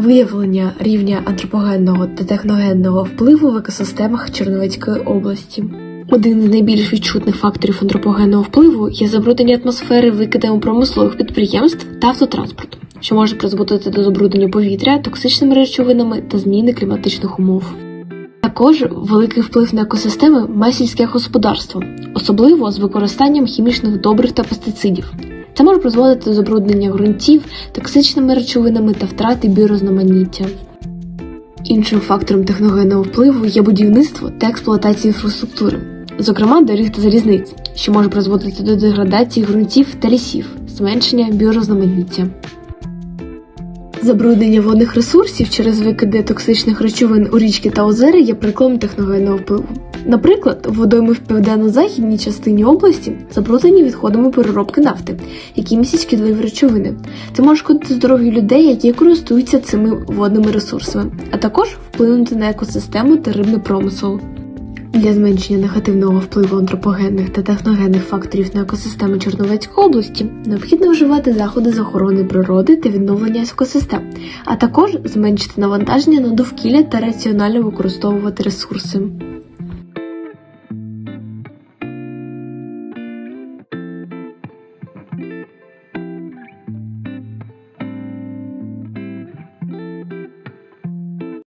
виявлення рівня антропогенного та техногенного впливу в екосистемах Чернівецької області. Один з найбільш відчутних факторів антропогенного впливу є забруднення атмосфери викидами промислових підприємств та автотранспорту, що може призводити до забруднення повітря токсичними речовинами та зміни кліматичних умов. Також великий вплив на екосистеми має сільське господарство, особливо з використанням хімічних добрив та пестицидів. Це може призводити до забруднення ґрунтів токсичними речовинами та втрати біорозноманіття. Іншим фактором техногенного впливу є будівництво та експлуатація інфраструктури, зокрема доріг та залізниць, що може призводити до деградації ґрунтів та лісів, зменшення біорозноманіття. Забруднення водних ресурсів через викиди токсичних речовин у річки та озера є прикладом техногенного впливу. Наприклад, водойми в південно-західній частині області забруднені відходами переробки нафти, які містять шкідливі речовини. Це може шкодити здоров'ю людей, які користуються цими водними ресурсами, а також вплинути на екосистему та рибний промисел. Для зменшення негативного впливу антропогенних та техногенних факторів на екосистеми Черновецької області необхідно вживати заходи з охорони природи та відновлення екосистем, а також зменшити навантаження на довкілля та раціонально використовувати ресурси.